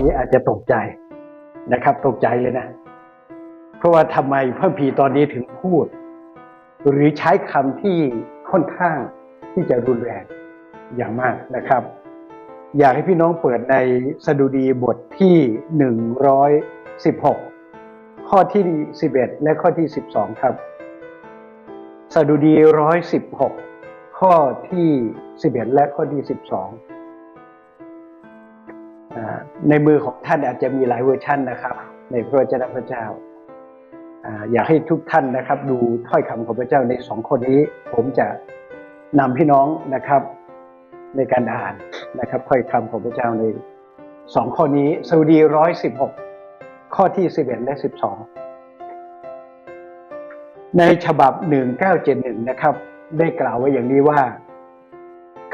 นี้อาจจะตกใจนะครับ ตกใจเลยนะ เพราะว่าทำไมพระพีตอนนี้ถึงพูด หรือใช้คำที่ค่อนข้างที่จะรุนแรงอย่างมากนะครับ อยากให้พี่น้องเปิดในสดุดีบทที่ 116 ข้อที่ 11 และข้อที่ 12 ครับ สดุดี 116 ข้อที่ 11 และข้อที่ 12อ่า ในมือของท่านอาจจะมีหลายเวอร์ชันนะครับ ในพระวจนะพระเจ้า อยากให้ทุกท่านนะครับ ดูถ้อยคำของพระเจ้าในสองคนนี้ ผมจะนำพี่น้องนะครับในการอ่านนะครับถ้อยคำของพระเจ้าในสองข้อนี้สดุดีร้อยสิบหกข้อที่สิบเอ็ดและสิบสองในฉบับหนึ่งเก้าเจ็ดหนึ่งนะครับ ได้กล่าวไว้อย่างนี้ว่า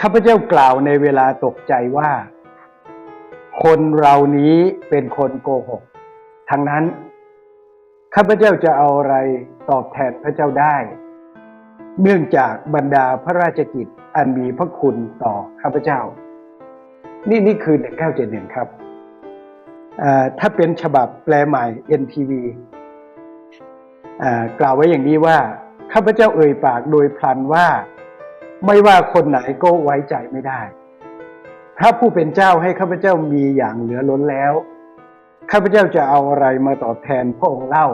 ข้าพเจ้ากล่าวในเวลาตกใจว่า คนเรานี้เป็นคนโกหกทั้งนั้น ข้าพเจ้าจะเอาอะไรตอบแทนพระเจ้าได้ เนื่องจากบรรดาพระราชกิจอันมีพระคุณต่อข้าพเจ้า นี่นี่คือ 1971 ครับ ถ้าเป็นฉบับแปลใหม่ NTV กล่าวไว้อย่างนี้ว่า ข้าพเจ้าเอ่ยปากโดยพลันว่า ไม่ว่าคนไหนก็ไว้ใจไม่ได้ พระผู้เป็นเจ้าให้ข้าพเจ้ามีอย่างเหลือล้นแล้ว ข้าพเจ้าจะเอาอะไรมาตอบแทนพระองค์เล่า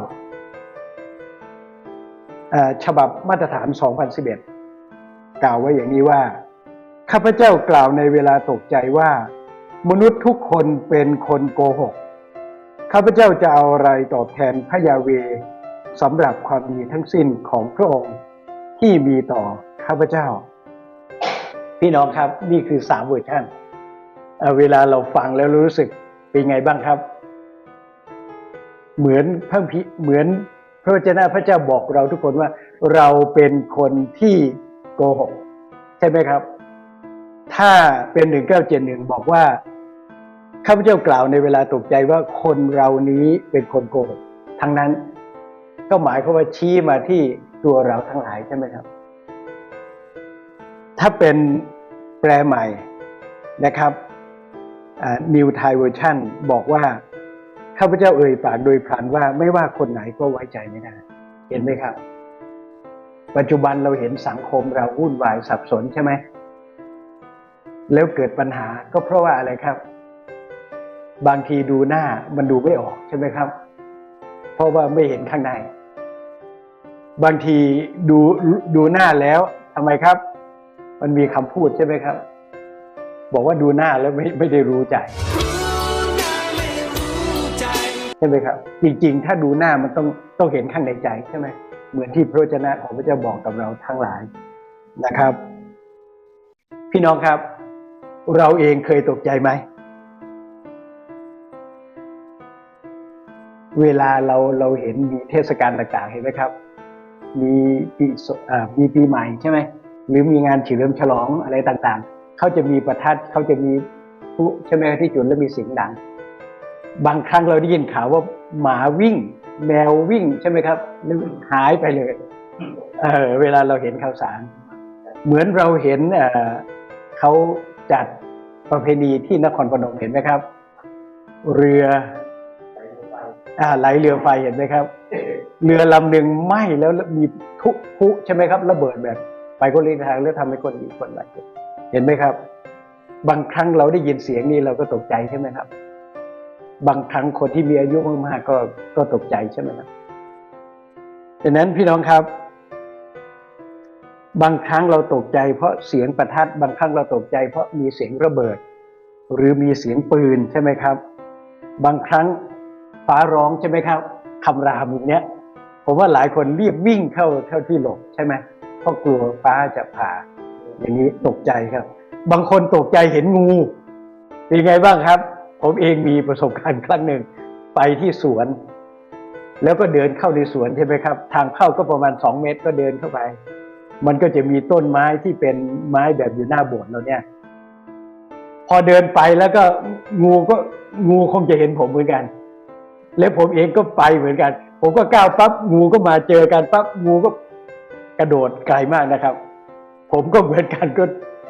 ฉบับมาตรฐาน 2011 กล่าวไว้อย่างนี้ว่า ข้าพเจ้ากล่าวในเวลาตกใจว่า มนุษย์ทุกคนเป็นคนโกหก ข้าพเจ้าจะเอาอะไรตอบแทนพระยาเวสำหรับความดีทั้งสิ้นของพระองค์ที่มีต่อข้าพเจ้า พี่น้องครับนี่คือสามเวอร์ชัน เวลาเราฟังแล้วรู้สึกเป็นไงบ้างครับ เหมือนพระพิเหมือนพระวจนะพระเจ้าบอกเราทุกคนว่าเราเป็นคนที่โกหก ใช่ไหมครับ ถ้าเป็นหนึ่งเก้าเจ็ดหนึ่งบอกว่าข้าพเจ้ากล่าวในเวลาตกใจว่าคนเรานี้เป็นคนโกหกทั้งนั้นก็หมายความว่าชี้มาที่ตัวเราทั้งหลายใช่ไหมครับ ถ้าเป็นแปลใหม่นะครับ อ่า New Thai Version บอกว่าข้าพเจ้าเอ่ยปากโดยพลันว่าไม่ว่าคนไหนก็ไว้ใจไม่ได้ เห็นไหมครับ ปัจจุบันเราเห็นสังคมเราวุ่นวายสับสนใช่ไหม แล้วเกิดปัญหาก็เพราะว่าอะไรครับ บางทีดูหน้ามันดูไม่ออกใช่ไหมครับ เพราะว่าไม่เห็นข้างใน บางทีดูดูหน้าแล้วทำไมครับ มันมีคำพูดใช่ไหมครับ บอกว่าดูหน้าแล้วไม่ไม่ได้รู้ใจใช่ไหมครับ จริงๆ ถ้าดูหน้ามันต้องต้องเห็นข้างในใจใช่ไหมเหมือนที่พระวจนะของพระเจ้าบอกกับเราทั้งหลายนะครับ พี่น้องครับ เราเองเคยตกใจไหมเวลาเราเราเห็นมีเทศกาลต่างๆเห็นไหมครับ มีปีสอ่ามีปีใหม่ใช่ไหมหรือมีงานเฉลิมฉลองอะไรต่างๆ เขาจะมีประทัดเขาจะมีพุใช่ไหมที่จุดแล้วมีเสียงดัง บางครั้งเราได้ยินข่าวว่าหมาวิ่ง แมววิ่งใช่ไหมครับแล้วหายไปเลยเออเวลาเราเห็นข่าวสาร เหมือนเราเห็นเออเขาจัดประเพณีที่นครพนมเห็นไหมครับ เรืออ่าไหลเรือไฟเห็นไหมครับ เรือลำหนึ่งไหม้แล้วมีทุพลุใช่ไหมครับ ระเบิดแบบไปคนละทางแล้วทำให้คนมีคนบาดเจ็บ เห็นไหมครับ บางครั้งเราได้ยินเสียงนี้เราก็ตกใจใช่ไหมครับ บางครั้งคนที่มีอายุมากๆก็ก็ตกใจใช่ไหมครับดังนั้นพี่น้องครับ บางครั้งเราตกใจ เพราะเสียงประทัด บางครั้งเราตกใจ เพราะมีเสียงระเบิด หรือมีเสียงปืนใช่ไหมครับ บางครั้งฟ้าร้องใช่ไหมครับคำรามอย่างเนี้ยผมว่าหลายคนรีบวิ่งเข้าเข้าที่หลบใช่ไหมเพราะกลัวฟ้าจะผ่า อย่างนี้ตกใจครับ บางคนตกใจเห็นงู เป็นไงบ้างครับ ผมเองมีประสบการณ์ครั้งหนึ่งไปที่สวน แล้วก็เดินเข้าในสวนใช่ไหมครับ ทางเข้าก็ประมาณสองเมตรก็เดินเข้าไป มันก็จะมีต้นไม้ที่เป็นไม้แบบอยู่หน้าโบสถ์เราเนี่ย พอเดินไปแล้วก็งูก็งูคงจะเห็นผมเหมือนกัน แล้วผมเองก็ไปเหมือนกัน ผมก็ก้าวปั๊บงูก็มาเจอกันปั๊บงูก็กระโดดไกลมากนะครับ ผมก็เหมือนกันก็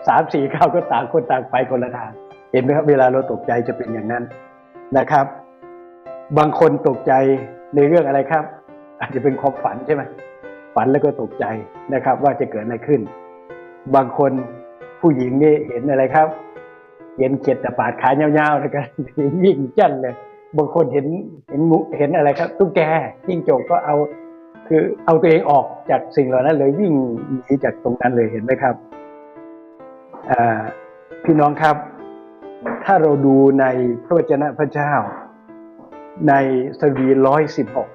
สามสี่ก้าวก็ต่างคนต่างไปคนละทางเห็นไหมครับเวลาเราตกใจจะเป็นอย่างนั้นนะครับ บางคนตกใจในเรื่องอะไรครับ อาจจะเป็นความฝันใช่ไหมฝันแล้วก็ตกใจนะครับ ว่าจะเกิดอะไรขึ้น บางคนผู้หญิงนี่เห็นอะไรครับ เห็นเจ็ดตะปาดขายาวๆแล้วก็วิ่งจั่นเลยบางคนเห็นเห็นงูเห็นอะไรครับ ตุ๊กแกจิ้งจกก็เอา คือเอาตัวเองออกจากสิ่งเหล่านั้นเลยวิ่งหนีจากตรงนั้นเลยเห็นไหมครับพี่น้องครับ ถ้าเราดูในพระวจนะพระเจ้า ในสดีร้อยสิบหก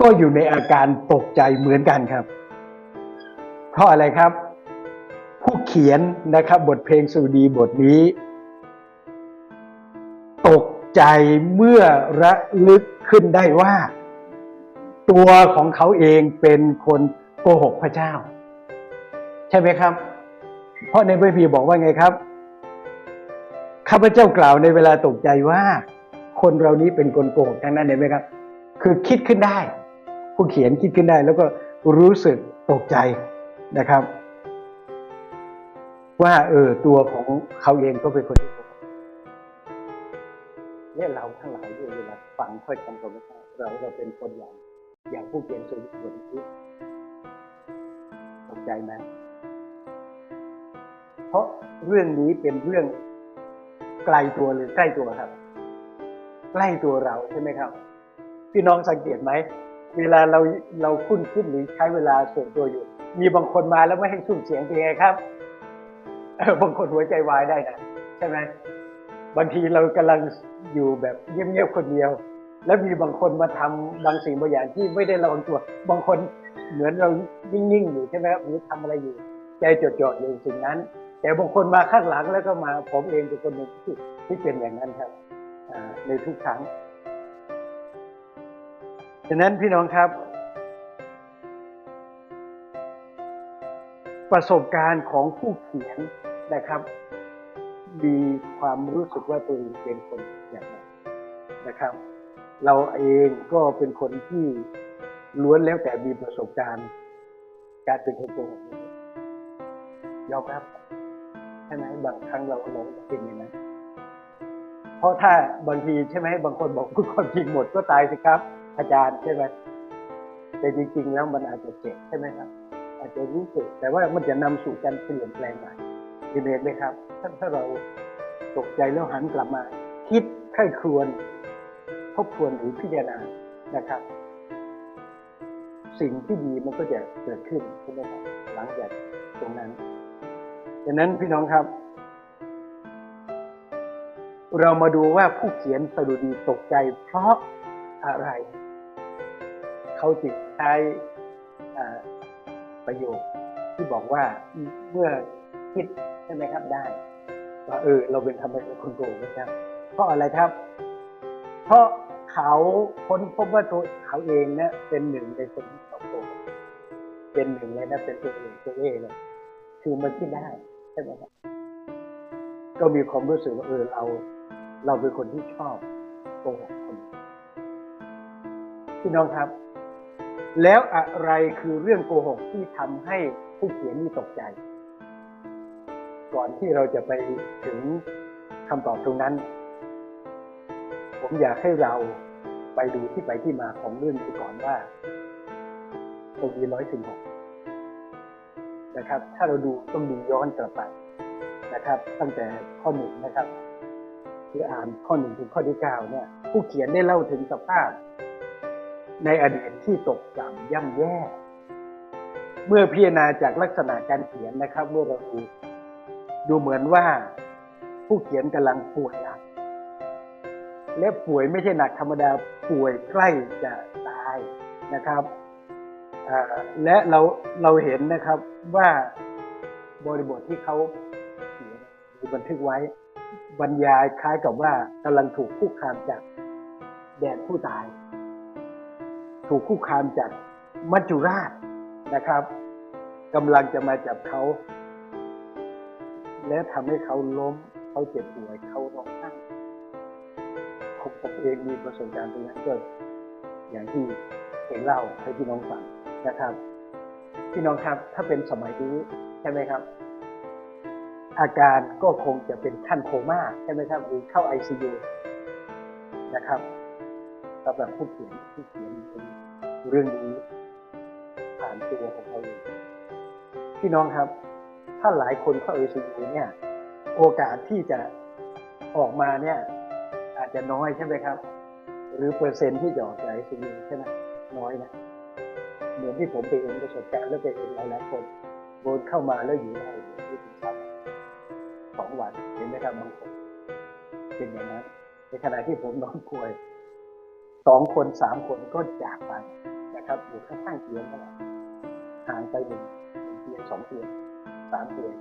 ก็อยู่ในอาการตกใจเหมือนกันครับ เพราะอะไรครับ ผู้เขียนนะครับบทเพลงสุดีบทนี้ ตกใจเมื่อระลึกขึ้นได้ว่า ตัวของเขาเองเป็นคนโกหกพระเจ้า ใช่ไหมครับ เพราะในพระพีบอกว่าไงครับข้าพเจ้ากล่าวในเวลาตกใจว่า คนเรานี้เป็นคนโกหกทั้งนั้นเห็นไหมครับ คือคิดขึ้นได้ ผู้เขียนคิดขึ้นได้ แล้วก็รู้สึกตกใจนะครับ ว่าเออตัวของเขาเองก็เป็นคนโกหกเนี่ยเราทั้งหลายด้วยเวลาฟังค่อยคำของพระเจ้เราเราเป็นคนอย่าง อย่างผู้เขียนสุดบทนี้ตกใจไหมเพราะเรื่องนี้เป็นเรื่องไกลตัวหรือใกล้ตัวครับ ใกล้ตัวเราใช่ไหมครับ พี่น้องสังเกตไหมเวลาเราเราคุ้นคิดหรือใช้เวลาส่วนตัวอยู่ มีบางคนมาแล้วไม่ให้สุ่มเสียงเป็นไงครับบางคนหัวใจวายได้นะใช่ไหมบางทีเรากำลังอยู่แบบเงียบๆคนเดียว แล้วมีบางคนมาทำบางสิ่งบางอย่างที่ไม่ได้ระวังตัว บางคนเหมือนเรานิ่งๆอยู่ใช่ไหมครับหรือทำอะไรอยู่ ใจจดจ่ออยู่สิ่งนั้น แต่บางคนมาข้างหลังแล้วก็มาผมเองเป็นคนหนึ่งที่ที่เป็นอย่างนั้นครับในทุกครั้งฉะนั้นพี่น้องครับ ประสบการณ์ของผู้เขียนนะครับมีความรู้สึกว่าตัวเองเป็นคนอย่างนั้นนะครับ เราเองก็เป็นคนที่ล้วนแล้วแต่มีประสบการณ์ การเป็นคนโกหกยอมรับใช่ไหมบางครั้งเราเราเป็นอย่างนั้นเพราะถ้าบางทีใช่ไหมบางคนบอกพูดความจริงหมดก็ตายสิครับ อาจารย์ใช่ไหมแต่จริงๆแล้วมันอาจจะเจ็บใช่ไหมครับ อาจจะรู้สึกแต่ว่ามันจะนำสู่การเปลี่ยนแปลงใหม่เห็นไหมครับถ้าถ้าเราตกใจแล้วหันกลับมา คิดใคร่ครวญ ทบทวนหรือพิจารณานะครับ สิ่งที่ดีมันก็จะเกิดขึ้นใช่ไหมครับหลังจากตรงนั้นดังนั้นพี่น้องครับ เรามาดูว่าผู้เขียนสดุดีตกใจเพราะอะไร เขาจึงใช้ประโยคที่บอกว่าเมื่อคิดใช่ไหมครับได้ว่าเออเราเป็นทำไมเป็นคนโกงนะครับ เพราะอะไรครับ เพราะ เขาค้นพบว่าตัวเขาเองเนี่ยเป็นหนึ่งในคนที่เขาโกงเป็นหนึ่งเลยนะเป็นตัวเองตัวเองเลยคือมันคิดได้ใช่ไหมครับก็มีความรู้สึกว่าเออเรา เราเป็นคนที่ชอบโกหกคนพี่น้องครับ แล้วอะไรคือเรื่องโกหกที่ทำให้ผู้เขียนนี่ตกใจ ก่อนที่เราจะไปถึงคำตอบตรงนั้น ผมอยากให้เราไปดูที่ไปที่มาของเรื่องนี้ก่อนว่าตรงนี้ร้อยถึงหกนะครับ ถ้าเราดูต้องดูย้อนกลับไปนะครับ ตั้งแต่ข้อหนึ่งนะครับคืออ่านข้อหนึ่งถึงข้อที่เก้าเนี่ย ผู้เขียนได้เล่าถึงสภาพ ในอดีตที่ตกต่ำย่ำแย่ เมื่อพิจารณาจากลักษณะการเขียนนะครับ เมื่อเราดูดูเหมือนว่าผู้เขียนกำลังป่วยหนัก และป่วยไม่ใช่หนักธรรมดาป่วยใกล้จะตายนะครับและเราเราเห็นนะครับว่าบริบทที่เขาเขียนหรือบันทึกไว้บรรยายคล้ายกับว่ากำลังถูกคุกคามจากแดนผู้ตาย ถูกคุกคามจากมัจจุราชนะครับกำลังจะมาจับเขา และทำให้เขาล้มเขาเจ็บป่วยเขาร้อง ผมเองมีประสบการณ์ตรงนั้นก็อย่างที่เห็นเล่าให้พี่น้องฟังนะครับ พี่น้องครับถ้าเป็นสมัยนี้ใช่ไหมครับ อาการก็คงจะเป็นขั้นโคม่าใช่ไหมครับหรือเข้า ICU นะครับสำหรับผู้เขียนผู้เขียนเป็นเรื่องนี้ผ่านตัวของเขาเองพี่น้องครับ ถ้าหลายคนเข้า ICU เนี่ย โอกาสที่จะออกมาเนี่ย จจะน้อยใช่ไหมครับ หรือเปอร์เซ็นต์ที่จะออกจาก ICU ใช่ไหมน้อยนะเหมือนที่ผมไปเห็นประสบการณ์แล้วไปเห็นหลายๆคนโดนเข้ามาแล้วอยู่ได้ที่ถึงครับสองวันเห็นไหมครับบางคนเป็นอย่างนั้นในขณะที่ผมนอนป่วยสองคนสามคนก็จากไปนะครับอยู่ข้างๆเตียงนั่นแหละห่างไปหนึ่งเตียงสองเตียงสามเตียง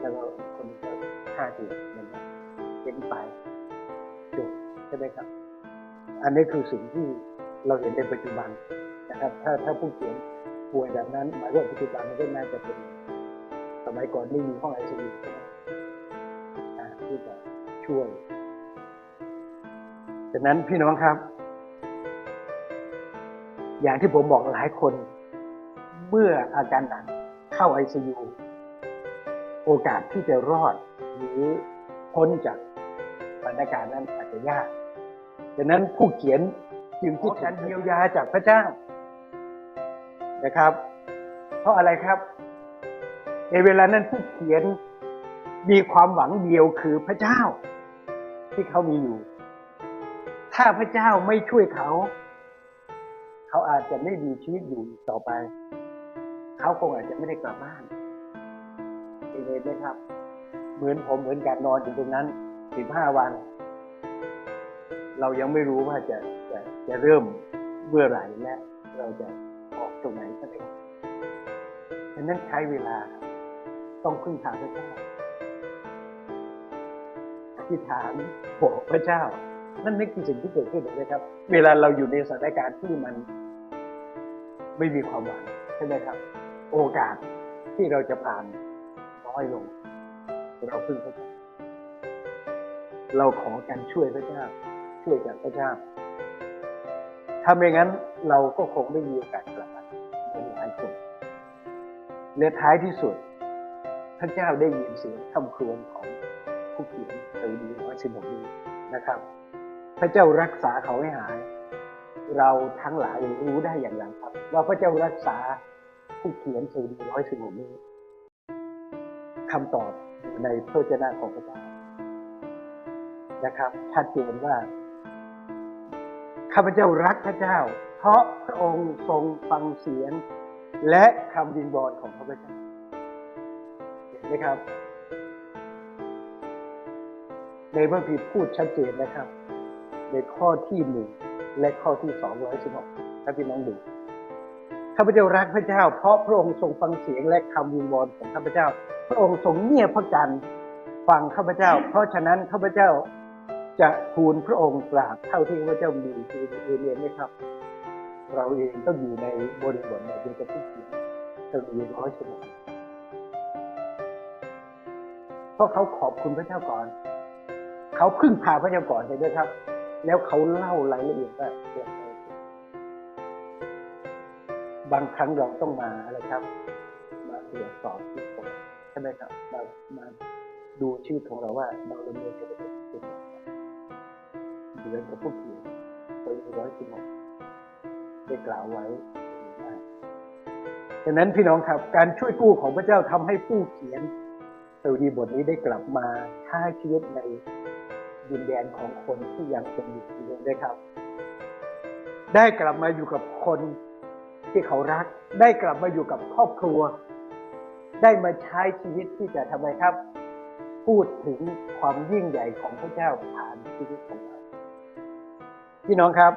แล้วก็คนก็ห้าเตียงเป็นไป ใช่ไหมครับ อันนี้คือสิ่งที่เราเห็นในปัจจุบันนะครับ ถ้าถ้าผู้เขียนป่วยแบบนั้นหมายว่าปัจจุบันมันก็น่าจะเป็น สมัยก่อนไม่มีห้องไอซียูที่จะช่วยฉะนั้นพี่น้องครับ อย่างที่ผมบอกหลายคน เมื่ออาการหนักเข้าไอซียูโอกาสที่จะรอด หรือพ้นจากสถานการณ์นั้นอาจจะยาก ฉะนั้นผู้เขียนจึงคิดการเยียวยาจากพระเจ้านะครับ เพราะอะไรครับ ในเวลานั้นผู้เขียนมีความหวังเดียวคือพระเจ้า ที่เขามีอยู่ ถ้าพระเจ้าไม่ช่วยเขา เขาอาจจะไม่มีชีวิตอยู่ต่อไป เขาคงอาจจะไม่ได้กลับบ้านเห็นไหมครับ เหมือนผมเหมือนกันนอนอยู่ตรงนั้นสิบห้าวัน เรายังไม่รู้ว่าจะจะจะเริ่มเมื่อไหร่และเราจะออกตรงไหนก็ได้ฉะนั้นใช้เวลาต้องพึ่งพาพระเจ้าอธิษฐานบอกพระเจ้า นั่นไม่คือสิ่งที่เกิดขึ้นเลยครับ เวลาเราอยู่ในสถานการณ์ที่มันไม่มีความหวังใช่ไหมครับ โอกาสที่เราจะผ่านน้อยลง เราพึ่งพระเจ้าเราขอการช่วยพระเจ้า ช่วยจากพระเจ้าถ้าไม่งั้นเราก็คงไม่มีโอกาสกลับมาเหมือนหลายคนและท้ายที่สุด พระเจ้าได้ยินเสียงคำครวญของผู้เขียนสดีร้อยสิบหกนี้นะครับ พระเจ้ารักษาเขาให้หาย เราทั้งหลายรู้ได้อย่างไรครับ ว่าพระเจ้ารักษาผู้เขียนสดีร้อยสิบหกนี้คำตอบในพระเจ้าของพระเจ้านะครับชัดเจนว่า ข้าพเจ้ารักพระเจ้า เพราะพระองค์ทรงฟังเสียง และคำวิงวอนของพระเจ้าเห็นไหมครับในพระพีพูดชัดเจนนะครับ ในข้อที่หนึ่งและข้อที่สองร้อยสิบหกถ้าพี่น้องดูข้าพเจ้ารักพระเจ้า เพราะพระองค์ทรงฟังเสียงและคำวิงวอนของข้าพเจ้า พระองค์ทรงเงียบพระกันฟังข้าพเจ้า เพราะฉะนั้นข้าพเจ้า จะทูลพระองค์กราบเท่าที่ข้าพเจ้ามีคือเอเลียนไหมครับ เราเองต้องอยู่ในบริบทแบบนี้กับผู้เขียนเรามีร้อยฉบับเพราะเขาขอบคุณพระเจ้าก่อน เขาพึ่งพาพระเจ้าก่อนเลยด้วยครับ แล้วเขาเล่ารายละเอียดว่าเกิดอะไรบางครั้งเราต้องมาอะไรครับ มาตรวจสอบชีวิตใช่ไหมครับมามาดูชีวิตของเราว่าเราดำเนินชีวิตเป็นอย่างไร เือนกับผู้เขียนตัวร้อยสิบหกได้กล่าวไว้ดังนั้นพี่น้องครับการช่วยกู้ของพระเจ้าทำให้ผู้เขียนสดีบทนี้ได้กลับมาใช้ชีวิตในดินแดนของคนที่ยังเป็นอยู่ด้ครับ ได้กลับมาอยู่กับคนที่เขารัก ได้กลับมาอยู่กับครอบครัว ได้มาใช้ชีวิตที่จะทำไมครับ พูดถึงความยิ่งใหญ่ของพระเจ้าผ่านชีวิตของเรา พี่น้องครับ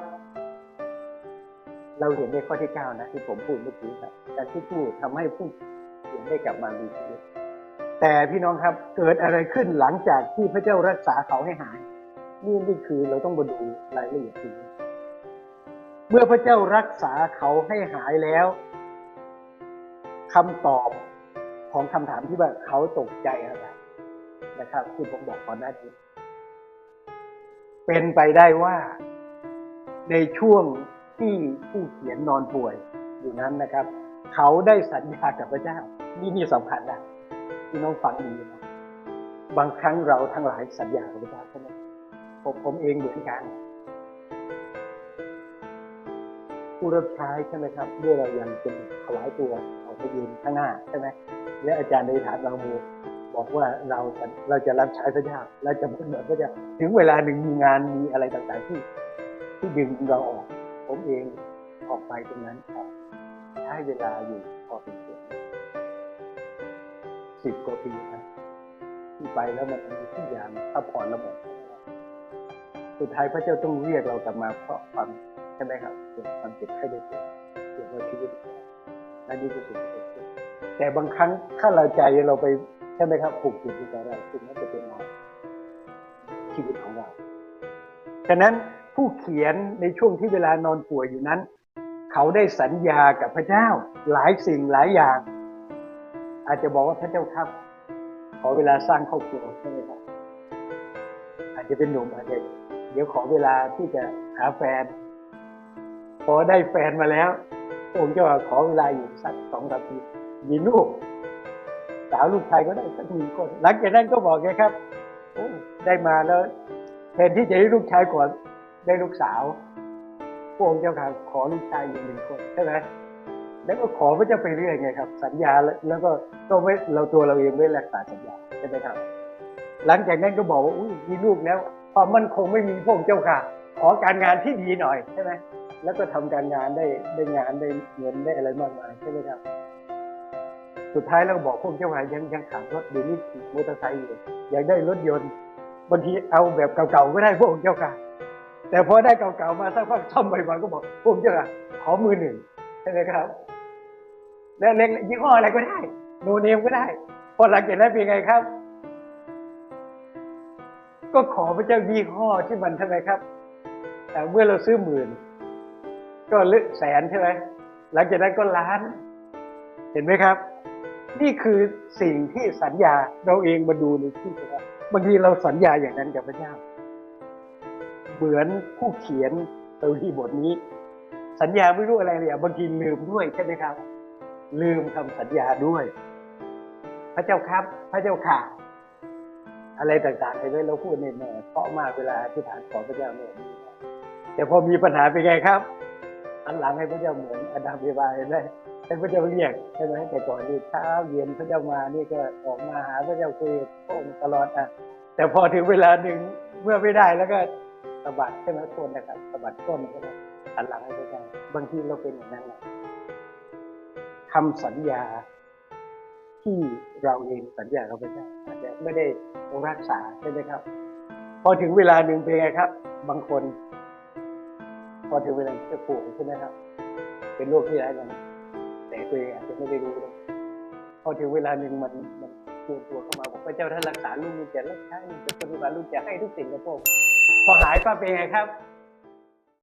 เราเห็นในข้อที่เก้านะที่ผมพูดเมื่อกี้ครับการที่พูดทำให้ผู้เขียนได้กลับมามีชีวิตแต่พี่น้องครับเกิดอะไรขึ้นหลังจากที่พระเจ้ารักษาเขาให้หาย นี่นี่คือเราต้องมาดูรายละเอียดทีเมื่อพระเจ้ารักษาเขาให้หายแล้วคำตอบของคำถามที่ว่าเขาตกใจอะไรนะครับที่ผมบอกก่อนหน้านี้เป็นไปได้ว่า ในช่วงที่ผู้เขียนนอนป่วยอยู่นั้นนะครับ เขาได้สัญญากับพระเจ้า นี่นี่สำคัญนะพี่น้องฟังดีนะบางครั้งเราทั้งหลายสัญญากับพระเจ้าใช่ไหมผมผมเองเหมือนกันผู้รับใช้ใช่ไหมครับเมื่อเรายังเป็นถวายตัวออกไปยืนข้างหน้าใช่ไหมและอาจารย์ในฐานบางมูบอกว่าเราเราจะรับใช้พระเจ้าเราจะเป็นเหมือนพระเจ้าถึงเวลาหนึ่งมีงานมีอะไรต่างๆที่ ที่ดึงเราออก ผมเองออกไปตรงนั้นครับใช้เวลาอยู่พอเป็นเดือนสิบกว่าปีนะที่ไปแล้วมันมีทุกอย่างซัพพอร์ตเราหมดสุดท้ายพระเจ้าต้องเรียกเรากลับมาเพราะความใช่ไหมครับเกิดความเจ็บไข้ได้ป่วยเกิดว่าชีวิตและนี่คือสิ่งที่เกิดขึ้นแต่บางครั้งถ้าเราใจเราไปใช่ไหมครับผูกติดอยู่กับเราสิ่งนั้นจะเป็นมาชีวิตของเรา ฉะนั้น ผู้เขียนในช่วงที่เวลานอนป่วยอยู่นั้น เขาได้สัญญากับพระเจ้าหลายสิ่งหลายอย่าง อาจจะบอกว่าพระเจ้าครับ ขอเวลาสร้างครอบครัวใช่ไหมครับอาจจะเป็นหนุ่มอาจจะเดี๋ยวขอเวลาที่จะหาแฟน พอได้แฟนมาแล้วองค์ก็ขอเวลาอยู่สักสองสามปีมีลูกสาวลูกชายก็ได้สักหนึ่งคนหลังจากนั้นก็บอกไงครับได้มาแล้วแทนที่จะได้ลูกชายก่อน ได้ลูกสาวพระองค์เจ้าค่ะขอลูกชายอยู่หนึ่งคนใช่ไหมแล้วก็ขอพระเจ้าไปเรื่อยไงครับ สัญญาแล้วแล้วก็ก็ไม่เราตัวเราเองไม่รักษาสัญญาใช่ไหมครับ หลังจากนั้นก็บอกว่าอุ้ยมีลูกแล้วความมั่นคงไม่มีพระองค์เจ้าค่ะ ขอการงานที่ดีหน่อยใช่ไหมแล้วก็ทำการงานได้ได้งานได้เงินได้อะไรมากมายใช่ไหมครับ สุดท้ายเราก็บอกพวกเจ้าค่ะยังยังขับรถเดี๋ยวนี้ขี่มอเตอร์ไซค์อยู่อยากได้รถยนต์บางทีเอาแบบเก่าๆก็ได้พวกเจ้าค่ะ แต่พอได้เก่าๆมาสักพักซ่อมใหม่ๆก็บอกพวกเจ้าค่ะขอมือหนึ่งใช่ไหมครับ แล้วเล็กยี่ห้ออะไรก็ได้ โนเนมก็ได้ พอหลังจากนั้นเป็นไงครับ ก็ขอพระเจ้ายี่ห้อที่มันใช่ไหมครับแต่เมื่อเราซื้อหมื่น ก็ลึกแสนใช่ไหมหลังจากนั้นก็ล้าน เห็นไหมครับ นี่คือสิ่งที่สัญญาเราเองมาดูในที่นะครับบางทีเราสัญญาอย่างนั้นกับพระเจ้า เหมือนผู้เขียนตัวที่บทนี้ สัญญาไม่รู้อะไรเลยบางทีลืมด้วยใช่ไหมครับ ลืมคำสัญญาด้วย พระเจ้าครับ พระเจ้าค่ะ อะไรต่างๆเห็นไหมเราพูดเนี่ยแม่เพราะมากเวลาที่ฐานขอพระเจ้าเนี่ยแต่พอมีปัญหาเป็นไงครับอันหลังให้พระเจ้าเหมือนอดัมเอวาเห็นไหมให้พระเจ้าเรียกใช่ไหมแต่ก่อนนี่เช้าเย็นพระเจ้ามานี่ก็ออกมาหาพระเจ้าคุยพระองค์ตลอดอะแต่พอถึงเวลาหนึ่งเมื่อไม่ได้แล้วก็ สะบัดใช่ไหมคนนะครับสะบัดก้นใช่ไหมอันหลังให้พระเจ้าบางทีเราเป็นอย่างนั้นแหละคำสัญญาที่เราเองสัญญากับพระเจ้อาจจะไม่ได้รักษาใช่ไหมครับ พอถึงเวลาหนึ่งเป็นไงครับ บางคน พอถึงเวลาจะป่วยใช่ไหมครับ เป็นโรคที่ร้ายแรงแต่ตัวเองอาจจะไม่ได้รู้เลยพอถึงเวลาหนึ่งมันมันจูนตัวเข้ามาบอกพระเจ้าท่านรักษาลูกลูกจะรักษาลูกจะปฏิบัติลูกจะให้ทุกสิ่งกับพวก พอหายปั๊บเป็นไงครับ